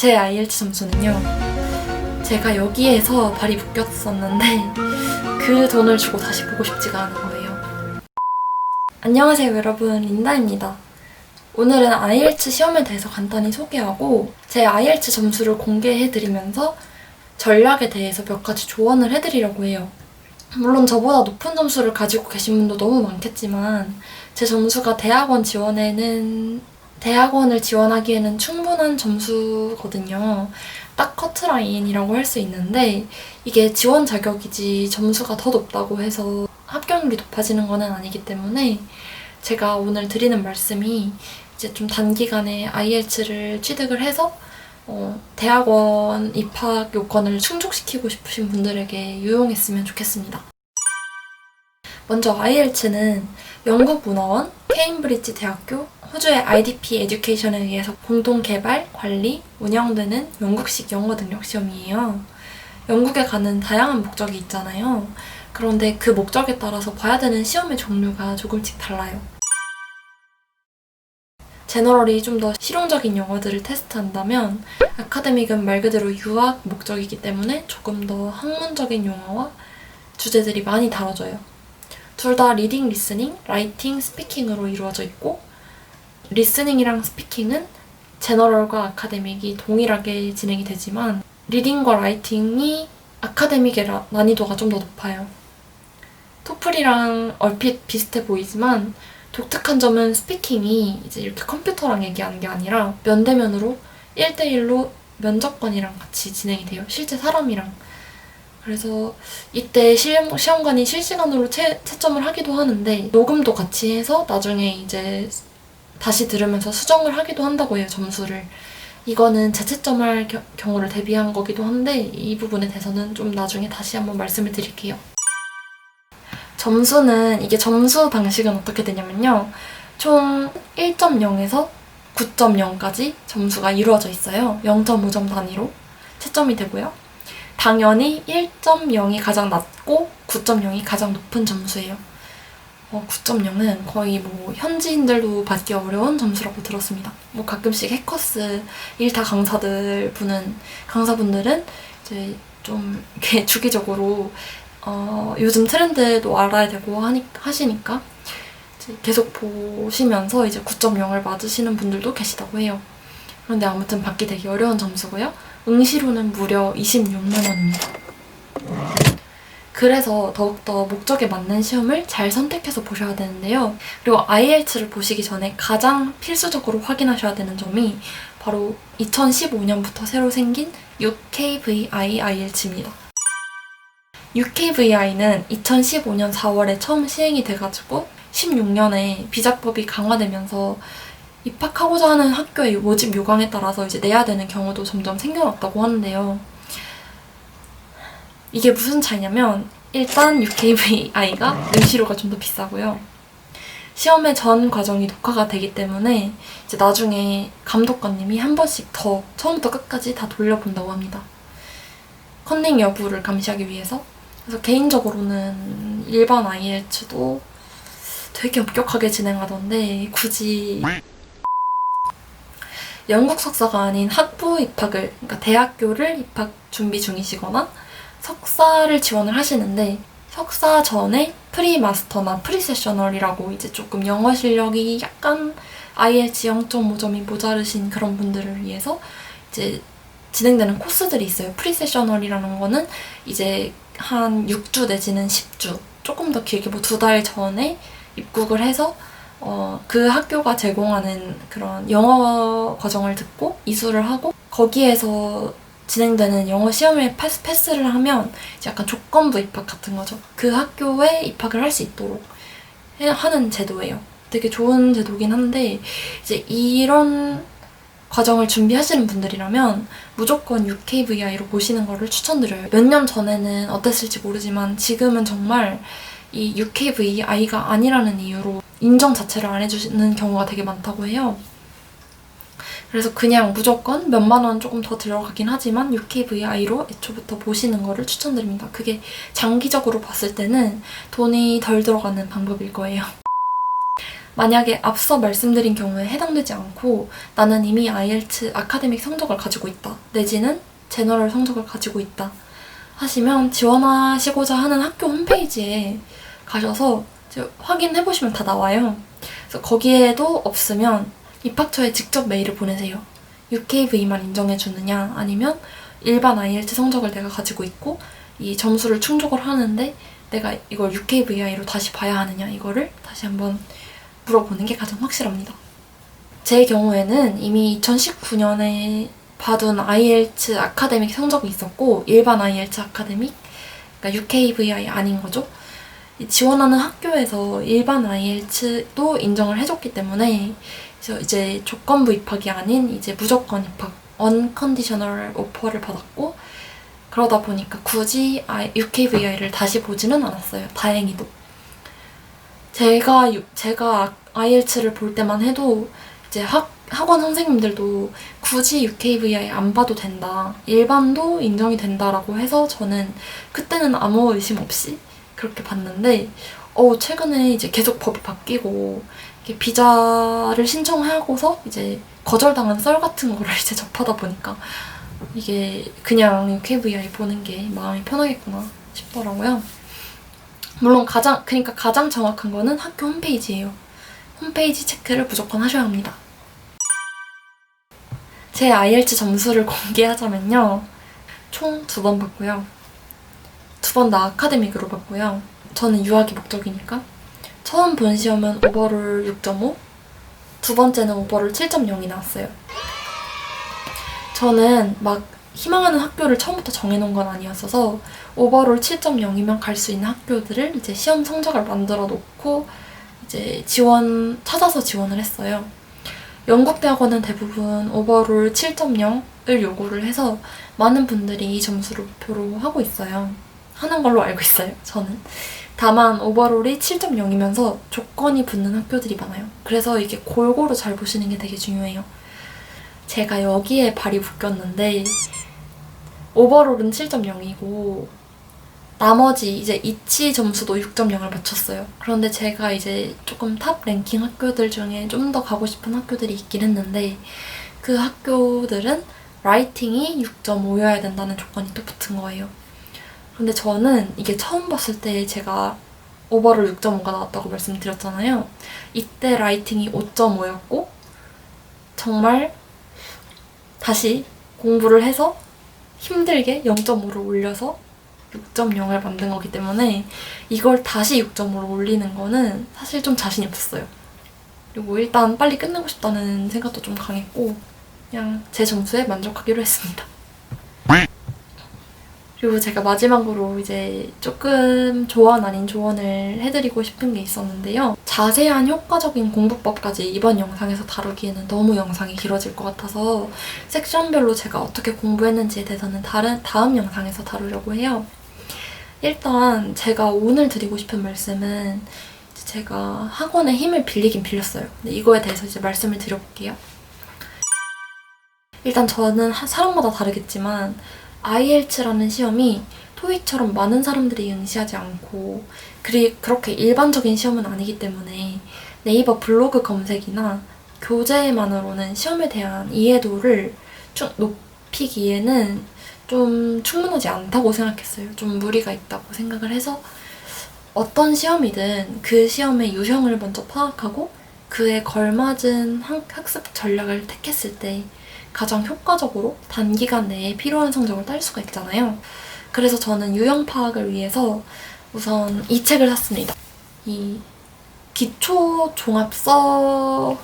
제 IELTS 점수는요. 제가 여기에서 발이 묶였었는데 그 돈을 주고 다시 보고 싶지가 않은 거예요. 안녕하세요 여러분 린다입니다. 오늘은 IELTS 시험에 대해서 간단히 소개하고 제 IELTS 점수를 공개해드리면서 전략에 대해서 몇 가지 조언을 해드리려고 해요. 물론 저보다 높은 점수를 가지고 계신 분도 너무 많겠지만 제 점수가 대학원 지원에는 대학원을 지원하기에는 충분한 점수거든요. 딱 커트라인이라고 할 수 있는데 이게 지원 자격이지 점수가 더 높다고 해서 합격률이 높아지는 것은 아니기 때문에 제가 오늘 드리는 말씀이 이제 좀 단기간에 IELTS를 취득을 해서 어, 대학원 입학 요건을 충족시키고 싶으신 분들에게 유용했으면 좋겠습니다. 먼저 IELTS는 영국 문화원, 케임브리지 대학교, 호주의 IDP 에듀케이션에 의해서 공동 개발, 관리, 운영되는 영국식 영어 능력 시험이에요. 영국에 가는 다양한 목적이 있잖아요. 그런데 그 목적에 따라서 봐야 되는 시험의 종류가 조금씩 달라요. 제너럴이 좀 더 실용적인 영어들을 테스트한다면 아카데믹은 말 그대로 유학 목적이기 때문에 조금 더 학문적인 용어와 주제들이 많이 다뤄져요. 둘 다 리딩, 리스닝, 라이팅, 스피킹으로 이루어져 있고 리스닝이랑 스피킹은 제너럴과 아카데믹이 동일하게 진행이 되지만 리딩과 라이팅이 아카데믹의 라- 난이도가 좀 더 높아요. 토플이랑 얼핏 비슷해 보이지만 독특한 점은 스피킹이 이제 이렇게 컴퓨터랑 얘기하는 게 아니라 면대면으로 1대1로 면접관이랑 같이 진행이 돼요. 실제 사람이랑. 그래서 이때 시험, 시험관이 실시간으로 채, 채점을 하기도 하는데 녹음도 같이 해서 나중에 이제 다시 들으면서 수정을 하기도 한다고 해요, 점수를. 이거는 재채점할 겨- 경우를 대비한 거기도 한데 이 부분에 대해서는 좀 나중에 다시 한번 말씀을 드릴게요. 점수는 이게 점수 방식은 어떻게 되냐면요. 총 1.0에서 9.0까지 점수가 이루어져 있어요. 0.5점 단위로 채점이 되고요. 당연히 1.0이 가장 낮고 9.0이 가장 높은 점수예요. 어, 9.0은 거의 뭐 현지인들도 받기 어려운 점수라고 들었습니다. 뭐 가끔씩 해커스 1타 강사들 분은 강사분들은 이제 좀 이렇게 주기적으로 어, 요즘 트렌드도 알아야 되고 하니, 하시니까 계속 보시면서 이제 9.0을 맞으시는 분들도 계시다고 해요. 그런데 아무튼 받기 되게 어려운 점수고요. 응시료는 무려 26만 원입니다. 그래서 더욱더 목적에 맞는 시험을 잘 선택해서 보셔야 되는데요. 그리고 IELTS를 보시기 전에 가장 필수적으로 확인하셔야 되는 점이 바로 2015년부터 새로 생긴 UKVI IELTS입니다. UKVI는 2015년 4월에 처음 시행이 돼가지고 16년에 비자법이 강화되면서 입학하고자 하는 학교의 모집 요강에 따라서 이제 내야 되는 경우도 점점 생겨났다고 하는데요. 이게 무슨 차이냐면 일단 UKVI가 응시료가 좀 더 비싸고요. 시험의 전 과정이 녹화가 되기 때문에 이제 나중에 감독관님이 한 번씩 더 처음부터 끝까지 다 돌려본다고 합니다. 컨닝 여부를 감시하기 위해서. 그래서 개인적으로는 일반 IELTS도 되게 엄격하게 진행하던데 굳이 영국 석사가 아닌 학부 입학을 그러니까 대학교를 입학 준비 중이시거나 석사를 지원을 하시는데 석사 전에 프리마스터나 프리세셔널이라고 이제 조금 영어 실력이 약간 IELTS 0.5점이 모자르신 그런 분들을 위해서 이제 진행되는 코스들이 있어요. 프리세셔널이라는 거는 이제 한 6주 내지는 10주 조금 더 길게 뭐 두 달 전에 입국을 해서 어, 그 학교가 제공하는 그런 영어 과정을 듣고 이수를 하고 거기에서 진행되는 영어 시험에 패스, 패스를 하면 약간 조건부 입학 같은 거죠. 그 학교에 입학을 할 수 있도록 해- 하는 제도예요. 되게 좋은 제도긴 한데 이제 이런 과정을 준비하시는 분들이라면 무조건 UKVI로 보시는 거를 추천드려요. 몇 년 전에는 어땠을지 모르지만 지금은 정말 이 UKVI가 아니라는 이유로 인정 자체를 안 해주시는 경우가 되게 많다고 해요. 그래서 그냥 무조건 몇만 원 조금 더 들어가긴 하지만 UKVI로 애초부터 보시는 거를 추천드립니다. 그게 장기적으로 봤을 때는 돈이 덜 들어가는 방법일 거예요. 만약에 앞서 말씀드린 경우에 해당되지 않고 나는 이미 IELTS 아카데믹 성적을 가지고 있다. 내지는 제너럴 성적을 가지고 있다. 하시면 지원하시고자 하는 학교 홈페이지에 가셔서 확인해 보시면 다 나와요. 그래서 거기에도 없으면 입학처에 직접 메일을 보내세요. UKV만 인정해 주느냐 아니면 일반 IELTS 성적을 내가 가지고 있고 이 점수를 충족을 하는데 내가 이걸 UKVI로 다시 봐야 하느냐 이거를 다시 한번 물어보는 게 가장 확실합니다. 제 경우에는 이미 2019년에 받은 IELTS 아카데믹 성적이 있었고 일반 IELTS 아카데믹 그러니까 UKVI 아닌 거죠. 이 지원하는 학교에서 일반 IELTS도 인정을 해줬기 때문에 그래서 이제 조건부 입학이 아닌 이제 무조건 입학 언컨디셔널 오퍼를 받았고 그러다 보니까 굳이 UKVI를 다시 보지는 않았어요. 다행히도. 제가 유- 제가 IELTS를 볼 때만 해도 이제 학 학원 선생님들도 굳이 UKVI 안 봐도 된다. 일반도 인정이 된다라고 해서 저는 그때는 아무 의심 없이 그렇게 봤는데 어 최근에 이제 계속 법이 바뀌고 비자를 신청하고서 이제 거절당한 썰 같은 거를 이제 접하다 보니까 이게 그냥 UKVI 보는 게 마음이 편하겠구나 싶더라고요. 물론 가장 그러니까 가장 정확한 거는 학교 홈페이지예요. 홈페이지 체크를 무조건 하셔야 합니다. 제 IELTS 점수를 공개하자면요. 총 두 번 봤고요. 두 번 다 아카데믹으로 봤고요. 저는 유학이 목적이니까. 처음 본 시험은 오버롤 6.5, 두 번째는 오버롤 7.0이 나왔어요. 저는 막 희망하는 학교를 처음부터 정해놓은 건 아니었어서 오버롤 7.0이면 갈 수 있는 학교들을 이제 시험 성적을 만들어 놓고 이제 지원 찾아서 지원을 했어요. 영국 대학원은 대부분 오버롤 7.0을 요구를 해서 많은 분들이 이 점수를 목표로 하고 있어요. 하는 걸로 알고 있어요, 저는. 다만 오버롤이 7.0이면서 조건이 붙는 학교들이 많아요. 그래서 이게 골고루 잘 보시는 게 되게 중요해요. 제가 여기에 발이 묶였는데 오버롤은 7.0이고 나머지 이제 이치 점수도 6.0을 맞췄어요. 그런데 제가 이제 조금 탑 랭킹 학교들 중에 좀 더 가고 싶은 학교들이 있긴 했는데 그 학교들은 라이팅이 6.5여야 된다는 조건이 또 붙은 거예요. 근데 저는 이게 처음 봤을 때 제가 오버롤 6.5가 나왔다고 말씀드렸잖아요. 이때 라이팅이 5.5였고 정말 다시 공부를 해서 힘들게 0.5를 올려서 6.0을 만든 거기 때문에 이걸 다시 6.5로 올리는 거는 사실 좀 자신이 없었어요. 그리고 일단 빨리 끝내고 싶다는 생각도 좀 강했고 그냥 제 점수에 만족하기로 했습니다. 그리고 제가 마지막으로 이제 조금 조언 아닌 조언을 해드리고 싶은 게 있었는데요. 자세한 효과적인 공부법까지 이번 영상에서 다루기에는 너무 영상이 길어질 것 같아서 섹션별로 제가 어떻게 공부했는지에 대해서는 다른 다음 영상에서 다루려고 해요. 일단 제가 오늘 드리고 싶은 말씀은 제가 학원의 힘을 빌리긴 빌렸어요. 근데 이거에 대해서 이제 말씀을 드려볼게요. 일단 저는 하- 사람마다 다르겠지만 IELTS라는 시험이 토익처럼 많은 사람들이 응시하지 않고 그리 그렇게 일반적인 시험은 아니기 때문에 네이버 블로그 검색이나 교재만으로는 시험에 대한 이해도를 좀 높이기에는 좀 충분하지 않다고 생각했어요. 좀 무리가 있다고 생각을 해서 어떤 시험이든 그 시험의 유형을 먼저 파악하고 그에 걸맞은 학- 학습 전략을 택했을 때 가장 효과적으로 단기간 내에 필요한 성적을 딸 수가 있잖아요. 그래서 저는 유형 파악을 위해서 우선 이 책을 샀습니다. 이 기초 종합서라고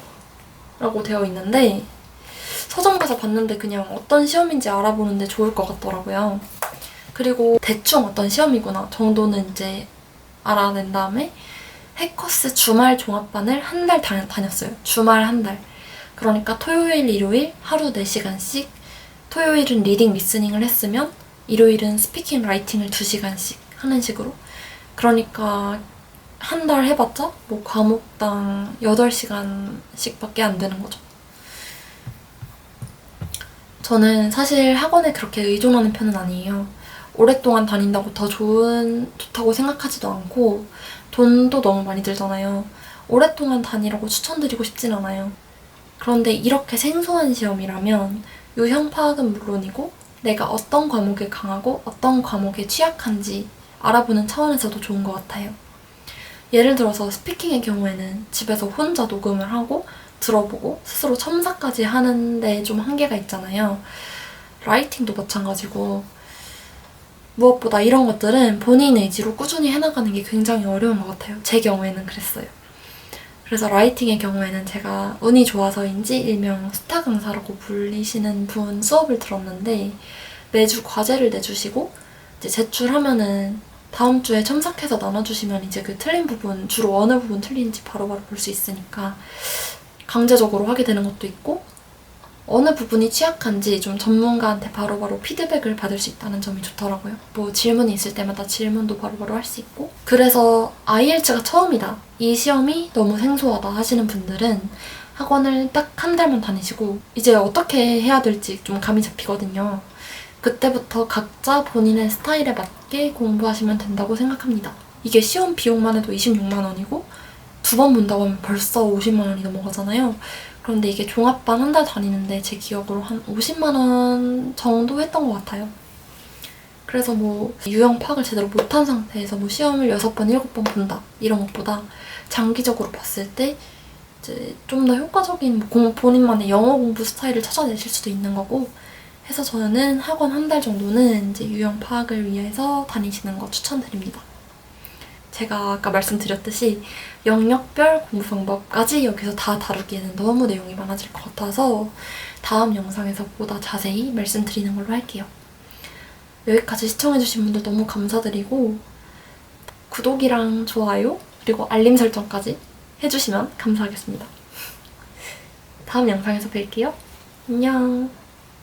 되어 있는데 서점 가서 봤는데 그냥 어떤 시험인지 알아보는데 좋을 것 같더라고요. 그리고 대충 어떤 시험이구나 정도는 이제 알아낸 다음에 해커스 주말 종합반을 한 달 다녔어요. 주말 한 달. 그러니까 토요일, 일요일 하루 4시간씩 토요일은 리딩, 리스닝을 했으면 일요일은 스피킹, 라이팅을 2시간씩 하는 식으로 그러니까 한 달 해봤자 뭐 과목당 8시간씩 밖에 안 되는 거죠. 저는 사실 학원에 그렇게 의존하는 편은 아니에요. 오랫동안 다닌다고 더 좋은, 좋다고 생각하지도 않고 돈도 너무 많이 들잖아요. 오랫동안 다니라고 추천드리고 싶진 않아요. 그런데 이렇게 생소한 시험이라면 유형 파악은 물론이고 내가 어떤 과목에 강하고 어떤 과목에 취약한지 알아보는 차원에서도 좋은 것 같아요. 예를 들어서 스피킹의 경우에는 집에서 혼자 녹음을 하고 들어보고 스스로 첨삭까지 하는데 좀 한계가 있잖아요. 라이팅도 마찬가지고 무엇보다 이런 것들은 본인 의지로 꾸준히 해나가는 게 굉장히 어려운 것 같아요. 제 경우에는 그랬어요. 그래서 라이팅의 경우에는 제가 운이 좋아서인지 일명 스타 강사라고 불리시는 분 수업을 들었는데 매주 과제를 내주시고 이제 제출하면은 다음 주에 첨삭해서 나눠주시면 이제 그 틀린 부분 주로 어느 부분 틀린지 바로바로 볼 수 있으니까 강제적으로 하게 되는 것도 있고 어느 부분이 취약한지 좀 전문가한테 바로 바로 피드백을 받을 수 있다는 점이 좋더라고요. 뭐 질문이 있을 때마다 질문도 바로바로 할 수 있고. 그래서 IELTS가 처음이다. 이 시험이 너무 생소하다 하시는 분들은 학원을 딱 한 달만 다니시고 이제 어떻게 해야 될지 좀 감이 잡히거든요. 그때부터 각자 본인의 스타일에 맞게 공부하시면 된다고 생각합니다. 이게 시험 비용만 해도 26만 원이고 두 번 본다고 하면 벌써 50만 원이 넘어가잖아요. 그런데 이게 종합반 한 달 다니는데 제 기억으로 한 50만 원 정도 했던 것 같아요. 그래서 뭐 유형 파악을 제대로 못한 상태에서 뭐 시험을 6번, 7번 본다 이런 것보다 장기적으로 봤을 때 이제 좀 더 효과적인 뭐 공- 본인만의 영어 공부 스타일을 찾아내실 수도 있는 거고 해서 저는 학원 한 달 정도는 이제 유형 파악을 위해서 다니시는 거 추천드립니다. 제가 아까 말씀드렸듯이 영역별 공부 방법까지 여기서 다 다루기에는 너무 내용이 많아질 것 같아서 다음 영상에서 보다 자세히 말씀드리는 걸로 할게요. 여기까지 시청해주신 분들 너무 감사드리고 구독이랑 좋아요 그리고 알림 설정까지 해주시면 감사하겠습니다. 다음 영상에서 뵐게요. 안녕.